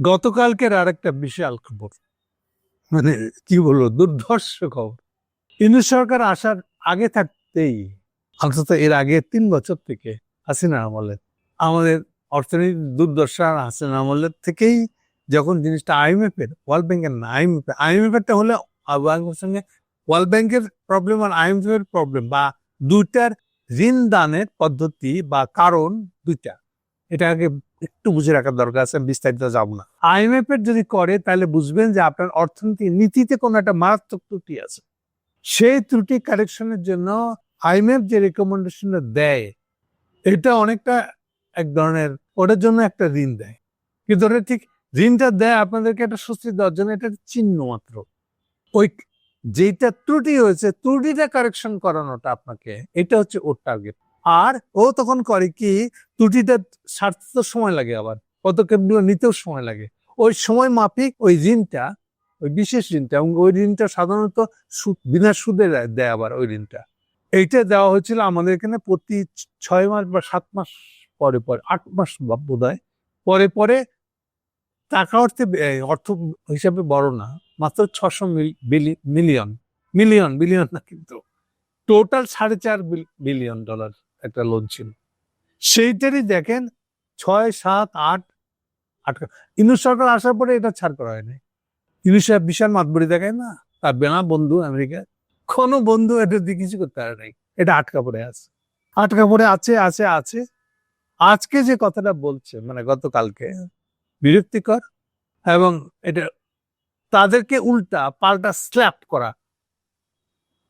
গতকালকের আর একটা বিশাল খবর। মানে কি বলব, দুর্ধর্ষ খবর। ইন্দু সরকার আসার আগে থাকতেই, অন্তত এর আগে তিন বছর থেকে হাসিনা আমলের আমাদের অর্থনীতি দুর্দশা হাসিনা আমলের থেকেই যখন জিনিসটা আইএমএফ এর, ওয়ার্ল্ড ব্যাংকের না, আইএমএফ আইএমএফ এরটা হলে সঙ্গে ওয়ার্ল্ড ব্যাংকের প্রবলেম আর আইএমএফ এর প্রবলেম বা দুইটার ঋণ দানের পদ্ধতি বা কারণ দুইটা। এটা আগে একটু বুঝে রাখার দরকার আছে বিস্তারিত যাব না। আইএমএফ এর যদি করে, তাহলে বুঝবেন যে আপনার অর্থনীতি নীতিতে কোনো একটা মারাত্মক ত্রুটি আছে। সেই ত্রুটি কারেকশনের জন্য আইএমএফ যে রেকমেন্ডেশনটা দেয়, এটা অনেকটা এক ধরনের, ওটার জন্য একটা ঋণ দেয়। কিন্তু ওটা ঠিক, ঋণটা দেয় আপনাদেরকে একটা স্বস্তি দেওয়ার জন্য, এটা চিহ্ন মাত্র। ওই যেটা ত্রুটি হয়েছে, ত্রুটিটা কারেকশন করানোটা আপনাকে, এটা হচ্ছে ওর টার্গেট আর ও তখন করে কি ত্রুটিটা সারতে তো সময় লাগে আবার, পদক্ষেপগুলো নিতেও সময় লাগে। ওই সময় মাফিক ওই ঋণটা, ওই বিশেষ ঋণটা, এবং ওই ঋণটা সাধারণত বিনা সুদে দেয়- দেয় আবার ওই ঋণটা। এইটা দেওয়া হয়েছিল আমাদের এখানে প্রতি ছয় মাস বা সাত মাস পরে পরে, আট মাস বোধ হয় পরে পরে টাকা অর্থে অর্থ হিসাবে বড় না, মাত্র ছশো মিলিয়ন মিলিয়ন, বিলিয়ন না কিন্তু, টোটাল সাড়ে চার বিলিয়ন ডলার। একটা লোন ছিল। সেইটারই দেখেন ছয়, সাত, আট আট ইন্দু সরকার আসার পরে এটা ছাড় করা হয়নি। ইন্দু সাহেব বিশাল মাতবরি দেখায় না? তার বেনা বন্ধু আমেরিকা কোনো বন্ধু এটা দিয়ে কিছু করতে পারে নাই। এটা আটকা পড়ে আছে। আটকা পড়ে আছে আছে আছে। আজকে যে কথাটা বলছে মানে গতকালকে, বিরক্তিকর এবং এটা তাদেরকে উল্টা, পাল্টা স্ল্যাপ করা।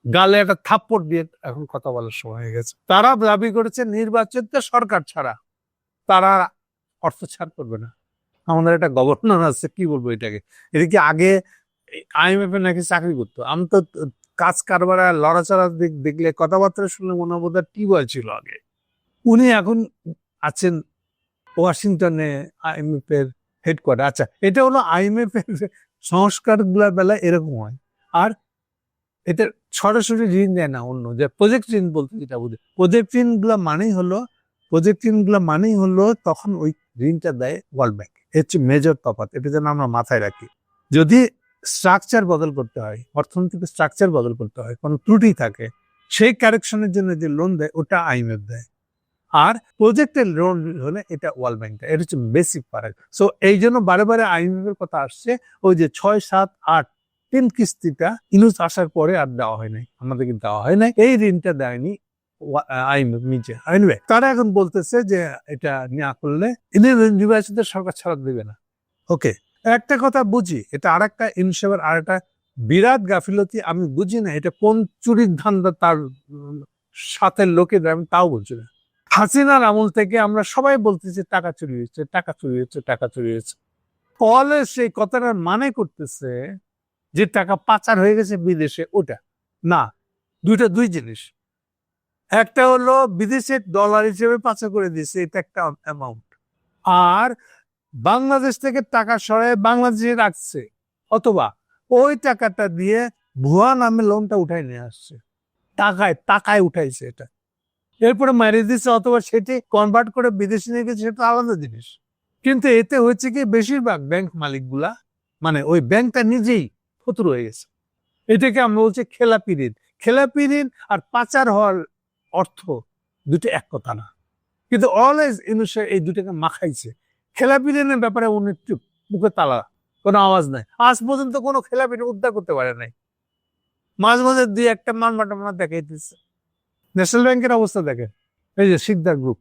গালে একটা থাপ্পড় দিয়ে এখন কথা বলার সময় হয়ে গেছে। তারা দাবি করেছে নির্বাচিত সরকার ছাড়া তারা অর্থ ছাড় করবে না। আমাদের একটা গভর্নর আছে, কি বলব এটাকে? এটা কি আগে আইএমএফ এ নাকি চাকরি করতো? আমি তো কাজ কারবার লড়াচড়া দিক দেখলে কথাবার্তা শুনলে মনে বোধ টি বয় ছিল আগে। উনি এখন আছেন ওয়াশিংটনে আইএমএফ এর হেডকোয়ার্টার আচ্ছা এটা হলো আইএমএফ এর সংস্কারগুলার বেলায় এরকম হয়। আর এটা সরাসরি ঋণ দেয় না অন্য, যে প্রজেক্ট ঋণ বলতে যেটা বুঝে। প্রজেক্ট ঋণগুলা মানেই হলো প্রজেক্ট ঋণগুলা মানেই হলো তখন ওই ঋণটা দেয় ওয়ার্ল্ড ব্যাংক হচ্ছে মেজর তফাৎ এটা যেন আমরা মাথায় রাখি। যদি স্ট্রাকচার বদল করতে হয়, অর্থনৈতিক স্ট্রাকচার বদল করতে হয়, কোনো ত্রুটি থাকে, সেই কারেকশনের জন্য যে লোন দেয়, ওটা আইএমএফ দেয়। আর প্রজেক্টের লোন হলে এটা ওয়ার্ল্ড ব্যাংক দেয়, এটা হচ্ছে বেসিক ফারাক সো এই জন্য বারে বারে আইএমএফ এর কথা আসছে, ওই যে ছয় সাত আট তিন কিস্তিটা ইনুস আসার পরে আর দেওয়া হয় নাই। আমাদের কিন্তু দেওয়া হয় নাই। এই ঋণটা দেয়নি Anyway, তারা এখন বলতেছে যে এটা নেওয়া করলে নির্বাচিত সরকার ছাড়া দেবে না। ওকে একটা কথা বুঝি এটা আর একটা ইনসেবার আর একটা বিরাট গাফিলতি আমি বুঝি না এটা কোন চুরির ধান্দা তার সাথে লোকেদের আমি তাও বলছি না। হাসিনার আমল থেকে আমরা সবাই বলতেছি টাকা চুরি হয়েছে টাকা চুরি হয়েছে টাকা চুরি হয়েছে। ফলে সেই কথাটার মানে করতেছে যে টাকা পাচার হয়ে গেছে বিদেশে, ওটা। না, দুইটা, দুই জিনিস। একটা হলো বিদেশে ডলার হিসেবে পাচার করে দিয়েছে, এটা একটা অ্যামাউন্ট আর বাংলাদেশ থেকে টাকা সরাই বাংলাদেশে রাখছে, অথবা ওই টাকাটা দিয়ে ভুয়া নামে লোনটা উঠাই নিয়ে আসছে। টাকায় টাকায় উঠাইছে এটা। এরপরে মারিয়ে দিচ্ছে অথবা সেটি কনভার্ট করে বিদেশে নিয়ে গেছে, সেটা আলাদা জিনিস। কিন্তু এতে হচ্ছে কি, বেশিরভাগ ব্যাংক মালিকগুলা মানে ওই ব্যাংকটা নিজেই ফতুর হয়ে গেছে। এটাকে আমরা বলছি খেলাপি ঋণ খেলাপি ঋণ আর পাচার হওয়ার অর্থ দুটো এক কথা না। কিন্তু অলওয়েজ ইনুসে এই দুটাকে মাখাইছে। খেলাপি ঋণের ব্যাপারে উনি মুখে তালা, কোনো আওয়াজ নাই। আজ পর্যন্ত কোনো খেলাপি উদ্ধার করতে পারে নাই। মাঝে মাঝে দুই একটা মান মাটামানা দেখাই দিচ্ছে। ন্যাশনাল ব্যাংকের অবস্থা দেখেন। এই যে শিকদার গ্রুপ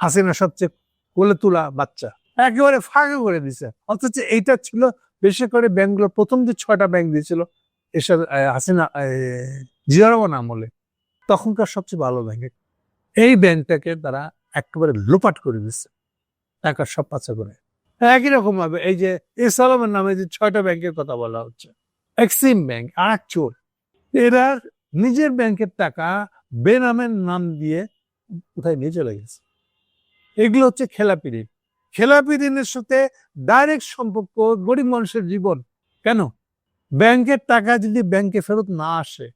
হাসিনা সবচেয়ে কোলে তোলা বাচ্চা। একেবারে ফাঁকা করে দিছে। অথচ এইটা ছিল বেশি করে ব্যাংকগুলো প্রথম যে ছয়টা ব্যাংক দিয়েছিল এসব হাসিনা জিয়া রহমান আমলে তখনকার সবচেয়ে ভালো ব্যাংক এই ব্যাংকটাকে তারা একেবারে লোপাট করে দিচ্ছে টাকা সব পাচা করে। একই রকম ভাবে এই যে এসালামের নামে যে ছয়টা ব্যাংকের কথা বলা হচ্ছে, এক্সিম ব্যাংক আর চোর, এরা নিজের ব্যাংকের টাকা বেনামের নাম দিয়ে কোথায় নিয়ে চলে গেছে। এগুলো হচ্ছে খেলাপি ঋণ খেলাপি ঋণের সাথে ডাইরেক্ট সম্পর্ক গরিব মানুষের জীবন। কেন? ব্যাংকের টাকা যদি ব্যাংকে ফেরত না আসে,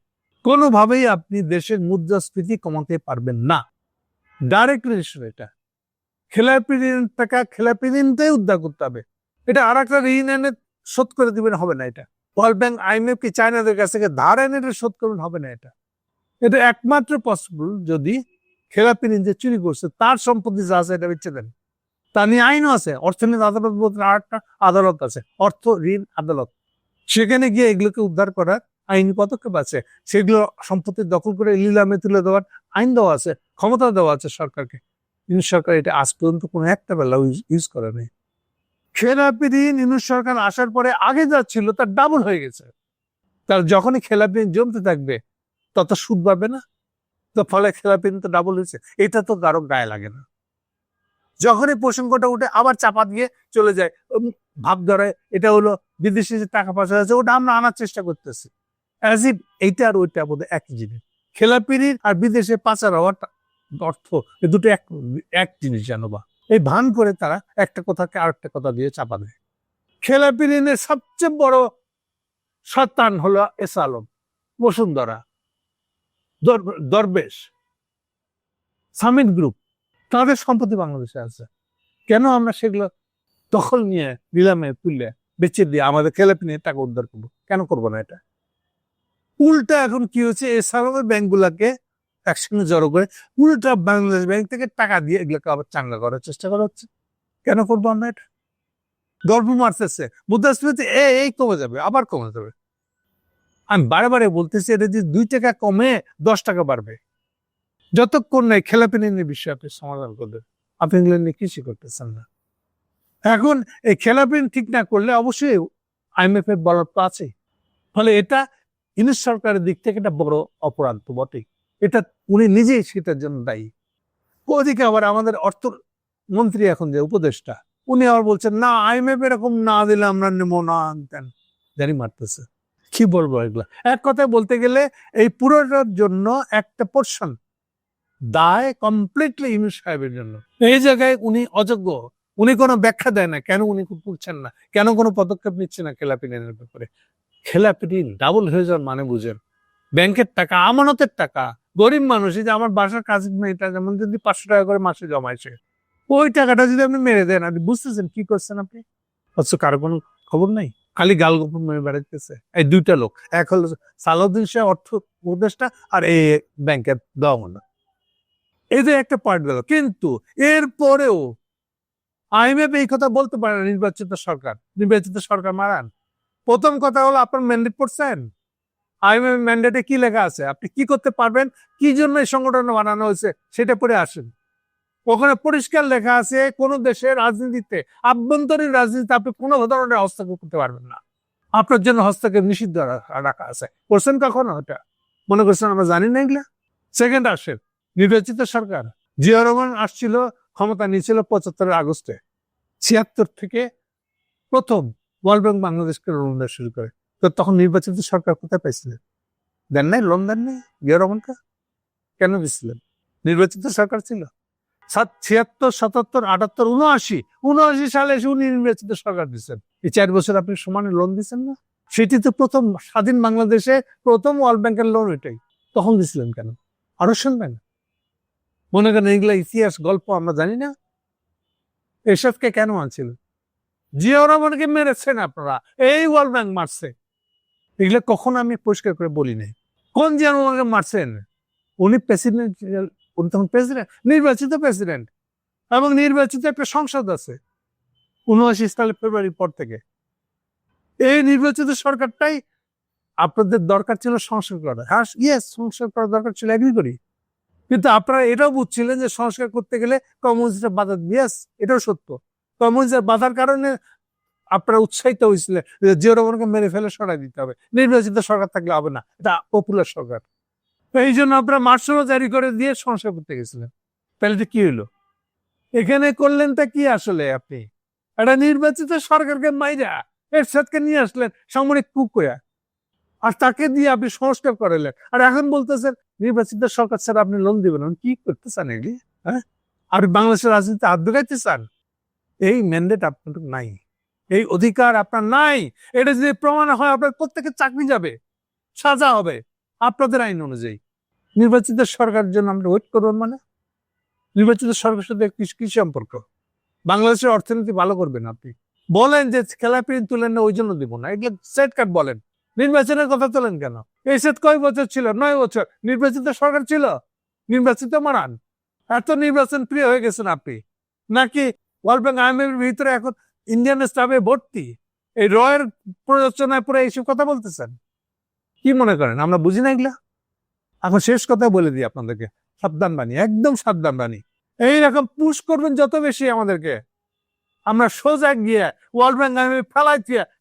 কোনোভাবেই আপনি দেশের মুদ্রাস্ফীতি কমাতে পারবেন না। ডাইরেক্ট রিলেশন এটা। খেলাপি ঋণ টাকা খেলাপি ঋণটাই উদ্ধার করতে হবে। এটা আর একটা ঋণ এনে শোধ করে দিবেন, হবে না এটা। ওয়ার্ল্ড ব্যাংক আইএমএফ কি চায়নাদের কাছ থেকে ধার এনে এটা শোধ করবেন, হবে না এটা। এটা একমাত্র পসিবল যদি খেলাপি ঋণ যে চুরি করছে, তার সম্পত্তি যা আছে এটা বেচে দেন। তা নিয়ে আইনও আছে অর্থনীতি আদালত বলতে আরেকটা আদালত আছে, অর্থ ঋণ আদালত। সেখানে গিয়ে এগুলোকে উদ্ধার করার আইনি পদক্ষেপ আছে, সেগুলো সম্পত্তি দখল করে লিলামে তুলে দেওয়ার আইন দেওয়া আছে, ক্ষমতা দেওয়া আছে সরকারকে। কিন্তু সরকার এটা আজ পর্যন্ত কোনো একটা বেলা ইউজ করে নেই। খেলাপি ঋণ ইউনুস সরকার আসার পরে আগে যা ছিল তার ডাবল হয়ে গেছে। তার যখনই খেলাপি ঋণ জমতে থাকবে, তত সুদ পাবে না। তো ফলে খেলাপি ঋণ তো ডাবল হয়েছে, এটা তো কারও গায়ে লাগে না। যখনই প্রসঙ্গটা উঠে আবার চাপা দিয়ে চলে যায় ভাব ধরে, এটা হলো বিদেশি যে টাকা পয়সা আছে, ওটা আমরা আনার চেষ্টা করতেছি। অ্যাজ এইটা আর ওইটা বোধ একই জিনিস। খেলাপি ঋণ আর বিদেশে পাচার হওয়ার অর্থ দুটো এক এক জিনিস জানো বা। এই ভান করে তারা একটা কথাকে আরেকটা কথা দিয়ে চাপা দেয়। খেলাপি ঋণের সবচেয়ে বড় শতান হলো এস আলম, বসুন্ধরা, দর- দরবেশ সামিট গ্রুপ। তাদের সম্পত্তি বাংলাদেশে আছে। কেন আমরা সেগুলো দখল নিয়ে নিলামে তুলে বেচে দিয়ে আমাদের খেলাপি নিয়ে টাকা উদ্ধার করব? কেন করব না এটা? উল্টা এখন কি হচ্ছে এছাড়াও ব্যাংকগুলোকে একসঙ্গে জড়ো করে উল্টা বাংলাদেশ ব্যাংক থেকে টাকা দিয়ে এগুলোকে আবার চাঙ্গা করার চেষ্টা করা হচ্ছে। কেন করব আমরা এটা? গল্প মারতেছে। মুদ্রাস্ফীতি এ, এই কমে যাবে, আবার কমে যাবে। আমি বারে বারে বলতেছি, এটা যে দুই টাকা কমে, দশ টাকা বাড়বে। যতক্ষণ নাই খেলাপি নিয়ে বিষয়ে আপনি সমাধান করবেন আপনি নিয়ে কৃষি করতেছেন না। এখন এই খেলাপিন ঠিক না করলে অবশ্যই আইএমএফ এর বলার তো আছেই ফলে এটা ইউনিট সরকারের দিক থেকে একটা বড় অপরাধ তো বটেই। এটা উনি নিজেই সেটার জন্য দায়ী। ওদিকে আবার আমাদের অর্থ মন্ত্রী এখন যে উপদেষ্টা, উনি আবার বলছেন, না আইএমএফ এরকম না দিলে আমরা নেব না। দেন জানি মারতেছে। কি বলব এগুলা? এক কথায় বলতে গেলে এই পুরোটার জন্য একটা পোর্শন দায় কমপ্লিটলি ইউনুস সাহেবের জন্য। এই জায়গায় উনি অযোগ্য। উনি কোনো ব্যাখ্যা দেয় না, কেন উনি করছেন না? কেন কোনো পদক্ষেপ নিচ্ছে না খেলাপি ঋণের ব্যাপারে? খেলাপি ঋণ ডাবল হয়ে যাওয়ার মানে বুঝেন। ব্যাংকের টাকা, আমানতের টাকা। গরিব মানুষ যে আমার বাসার কাজের মেয়েটা যেমন যদি পাঁচশো টাকা করে মাসে জমাইছে, ওই টাকাটা যদি আপনি মেরে দেন, আপনি বুঝতেছেন কি করছেন আপনি? অথচ কারও কোনো খবর নাই? খালি গাল গোপন মেরে বেড়াইতেছে। এই দুইটা লোক। এক হলো সালাউদ্দিন শাহ, অর্থ উপদেষ্টা, আর এই ব্যাংকের দমনা। এই যে একটা পয়েন্ট গেল কিন্তু এরপরেও আইএমএফ এই কথা বলতে পারে না, নির্বাচিত সরকার। নির্বাচিত সরকার মারান। প্রথম কথা হলো, আপনার ম্যান্ডেট পড়ছেন? আইএমএফ ম্যান্ডেটে কি লেখা আছে? আপনি কি করতে পারবেন? কি জন্য এই সংগঠন বানানো হয়েছে? সেটা পড়ে আসেন। ওখানে পরিষ্কার লেখা আছে, কোন দেশের রাজনীতিতে, আভ্যন্তরীণ রাজনীতিতে আপনি কোনো ধরনের হস্তক্ষেপ করতে পারবেন না। আপনার জন্য হস্তক্ষেপ নিষিদ্ধ রাখা আছে। করছেন কখনো ওটা মনে করছেন আমরা জানি না এগুলা? সেকেন্ড আসেন। নির্বাচিত সরকার। জিয়া রহমান আসছিল, ক্ষমতা নিয়েছিল পঁচাত্তরের আগস্টে। ছিয়াত্তর থেকে প্রথম ওয়ার্ল্ড ব্যাংক বাংলাদেশকে লোন দেওয়া শুরু করে। তো তখন নির্বাচিত সরকার কোথায় পাইছিলেন? দেন নাই লোন দেন নাই, জিয়া রহমানকে? কেন দিচ্ছিলেন নির্বাচিত সরকার ছিল। সাত, ছিয়াত্তর, সাতাত্তর, আটাত্তর, উনআশি উনআশি সালে এসে উনি নির্বাচিত সরকার দিচ্ছেন এই চার বছর আপনি সমানে লোন দিচ্ছেন না? সেটি তো প্রথম স্বাধীন বাংলাদেশে প্রথম ওয়ার্ল্ড ব্যাংকের লোন ওইটাই তখন দিছিলেন কেন? আরও শুনবেন। মনে করেন এগুলো ইতিহাস, গল্প আমরা জানি না। এসবকে কেন আনছিল? জিয়া রহমানকে মেরেছেন আপনারা। এই ওয়ার্ল্ড ব্যাংক মারছে। এগুলো কখন আমি পরিষ্কার করে বলি নাই। কোন জিয়া রহমানকে মারছেন? উনি প্রেসিডেন্ট, উনি তখন প্রেসিডেন্ট, নির্বাচিত প্রেসিডেন্ট এবং নির্বাচিত একটা সংসদ আছে উনআশি সালে ফেব্রুয়ারি পর থেকে। এই নির্বাচিত সরকারটাই আপনাদের দরকার ছিল সংস্কার করা। হ্যাঁ ইয়েস সংস্কার করার দরকার ছিল এগ্রি করি। কিন্তু আপনারা এটাও বুঝছিলেন যে সংস্কার করতে গেলে কমিউনিস্টের বাধা ইয়েস এটাও সত্য। কমিউনিস্টের বাধার কারণে আপনারা উৎসাহিত হয়েছিলেন যে জিয়া রহমানকে মেরে ফেলে সরাই দিতে হবে। নির্বাচিত সরকার থাকলে হবে না, এটা পপুলার সরকার। তো এই জন্য আপনারা মার্শালও জারি করে দিয়ে সংস্কার করতে গেছিলেন। তাহলে এটা কি হলো? এখানে করলেন তা কি আসলে আপনি? একটা নির্বাচিত সরকারকে মাইরা এর সাথে নিয়ে আসলেন সামরিক কুক করে আর তাকে দিয়ে আপনি সংস্কার করালেন। আর এখন বলতেছেন নির্বাচিত সরকার ছাড়া আপনি লোন দিবেন আপনি কি করতে চান এগুলি? হ্যাঁ? আর বাংলাদেশের রাজনীতি হাত চান? এই ম্যান্ডেট আপনার নাই। এই অধিকার আপনার নাই। এটা যদি প্রমাণ হয়, আপনার প্রত্যেকের চাকরি যাবে, সাজা হবে, আপনাদের আইন অনুযায়ী। নির্বাচিত সরকারের জন্য আমরা ওয়েট করবেন মানে। নির্বাচিত সরকারের সাথে কি সম্পর্ক? বাংলাদেশের অর্থনীতি ভালো করবেন আপনি। বলেন যে খেলাপিন তুলেন না ওই জন্য দিব না। এগুলো সেট কাট বলেন। নির্বাচনের কথা তোলেন কেন? এই সেট কয় বছর ছিল? নয় বছর। নির্বাচিত সরকার ছিল? নির্বাচিত মারান। এত নির্বাচন প্রিয় হয়ে গেছেন আপনি। নাকি ওয়ার্ল্ড ব্যাংক, আইএমএফ ভিতরে এখন ইন্ডিয়ান স্টাফে ভর্তি? এই রয়ের প্ররোচনায় পরে এইসব কথা বলতেছেন। কি মনে করেন? আমরা বুঝি না এগুলা? এখন শেষ কথা বলে দিই আপনাদেরকে। সাবধান বাণী, একদম সাবধান বাণী। এইরকম পুশ করবেন যত বেশি আমাদেরকে। আমরা সোজা গিয়ে ওয়ার্ল্ড ব্যাংক আমি ফেলাই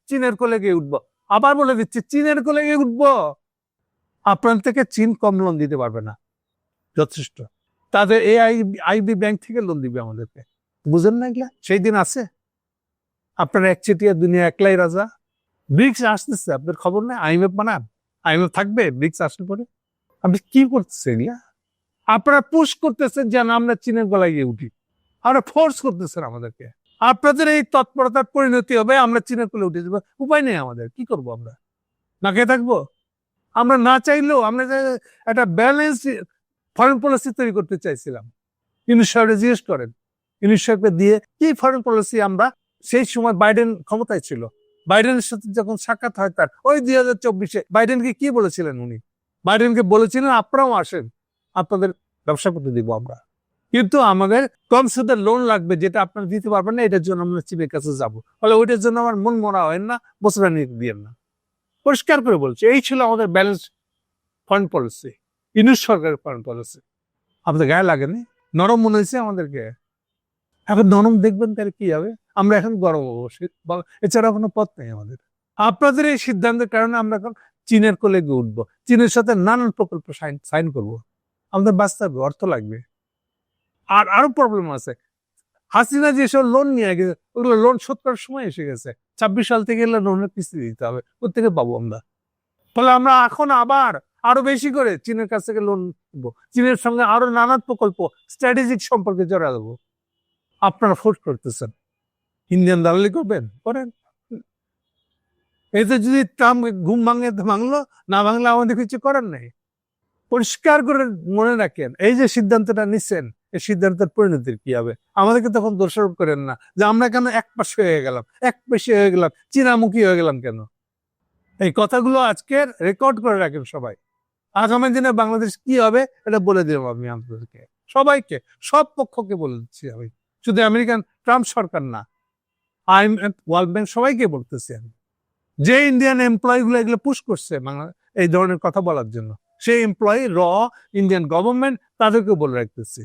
চীনের কোলে গিয়ে উঠবো। আবার বলে দিচ্ছি, চীনের কোলে উঠবো। আপনার থেকে চীন কম লোন দিতে পারবে না। যথেষ্ট। তাদের এই আইবি ব্যাংক থেকে লোন দিবে আমাদেরকে। বুঝেন না এগুলা? সেই দিন আছে। আপনার একচেটিয়া দুনিয়া একলাই রাজা। ব্রিক্স আসতেছে, আপনার খবর নেই? আইএমএফ বানান। আইএমএফ থাকবে? ব্রিক্স আসলে পরে? আপনি কি করতেছেন এগুলা? আপনারা পুশ করতেছেন যেন আমরা চীনের গলায় গিয়ে উঠি। আপনারা ফোর্স করতেছেন আমাদেরকে। আপনাদের এই তৎপরতার পরিণতি হবে, আমরা চীনের কোলে উঠে যাব। উপায় নেই আমাদের, কি করব আমরা? না খেয়ে থাকব? আমরা না চাইলেও আমরা একটা ব্যালেন্স ফরেন পলিসি তৈরি করতে চাইছিলাম। ইউনিশ সাহেবরে জিজ্ঞেস করেন ইউনিশ সাহেবকে দিয়ে কি ফরেন পলিসি আমরা? সেই সময় বাইডেন ক্ষমতায় ছিল। বাইডেনের সাথে যখন সাক্ষাৎ হয় তার, ওই দুই হাজার চব্বিশে বাইডেনকে কি বলেছিলেন উনি? বাইডেনকে বলেছিলেন, আপনারাও আসেন, আপনাদের ব্যবসা করতে দিব আমরা। কিন্তু আমাদের কম সুদের লোন লাগবে যেটা আপনারা দিতে পারবেন না, এটার জন্য আমরা চিপের কাছে যাব। ফলে ওইটার জন্য আমার মন মরা হয় না বছরা দিয়েন না। পরিষ্কার করে বলছি, এই ছিল আমাদের ব্যালেন্স ফান্ড পলিসি ইউনিট সরকারের ফান্ড পলিসি আপনাদের গায়ে লাগেনি, নরম মনে হয়েছে আমাদেরকে। এখন নরম দেখবেন তাহলে কি হবে? আমরা এখন গরম হব এছাড়া কোনো পথ নেই আমাদের। আপনাদের এই সিদ্ধান্তের কারণে আমরা এখন চীনের কোলে গিয়ে উঠবো। চীনের সাথে নানান প্রকল্প সাইন করব। আমাদের বাঁচতে হবে, অর্থ লাগবে। আর আরও প্রবলেম আছে। হাসিনা যেসব লোন নিয়ে গেছে ওগুলো লোন শোধ করার সময় এসে গেছে। ছাব্বিশ সাল থেকে এগুলো লোনের কিস্তি দিতে হবে। কোথেকে পাবো আমরা? ফলে আমরা এখন আবার আরও বেশি করে চীনের কাছ থেকে লোন নেব। চীনের সঙ্গে আরও নানান প্রকল্প স্ট্র্যাটেজিক সম্পর্কে জড়া দেবো আপনারা ফোর্স করতেছেন। ইন্ডিয়ান দালালি করবেন? করেন। এতে যদি ট্রাম্প ঘুম ভাঙে, ভাঙলো, না ভাঙলে আমাদের কিছু করার নেই। পরিষ্কার করে মনে রাখেন। এই যে সিদ্ধান্তটা নিচ্ছেন এই সিদ্ধান্তের পরিণতির কি হবে? আমাদেরকে তখন দোষারোপ করেন না যে আমরা কেন এক পাশে হয়ে গেলাম? এক পেশে হয়ে গেলাম, চীনামুখী হয়ে গেলাম কেন? এই কথাগুলো আজকের রেকর্ড করে রাখেন সবাই। আগামী দিনে বাংলাদেশ কি হবে এটা বলে দিলাম আমি আপনাদেরকে, সবাইকে, সব পক্ষকে বলে দিচ্ছি আমি। শুধু আমেরিকান, ট্রাম্প সরকার না আইএমএফ ওয়ার্ল্ড ব্যাংক সবাইকে বলতেছি আমি। যে ইন্ডিয়ান এমপ্লয়ি গুলো এগুলো পুশ করছে বাংলা, এই ধরনের কথা বলার জন্য, সেই এমপ্লয়ি র ইন্ডিয়ান গভর্নমেন্ট তাদেরকে বলে রাখতেছি।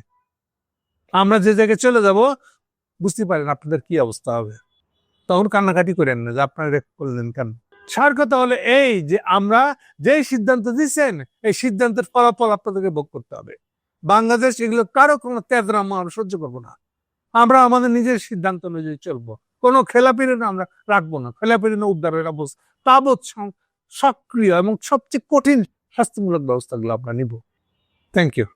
আমরা যে জায়গায় চলে যাব বুঝতে পারেন আপনাদের কি অবস্থা হবে। তখন কান্নাকাটি করেন না যে আপনারা করলেন কেন? সার কথা হলো এই যে আমরা যেই সিদ্ধান্ত দিচ্ছেন এই সিদ্ধান্তের ফলাফল আপনাদেরকে ভোগ করতে হবে। বাংলাদেশ এগুলো কারও কোনো তেজরামা আমরা সহ্য করব না। আমরা আমাদের নিজের সিদ্ধান্ত অনুযায়ী চলবো। কোনো খেলাপিরে আমরা রাখব না। খেলাপিরে উদ্ধারের অবস্থা তাবৎ সক্রিয় এবং সবচেয়ে কঠিন শাস্তিমূলক ব্যবস্থাগুলো আমরা নিব। Thank you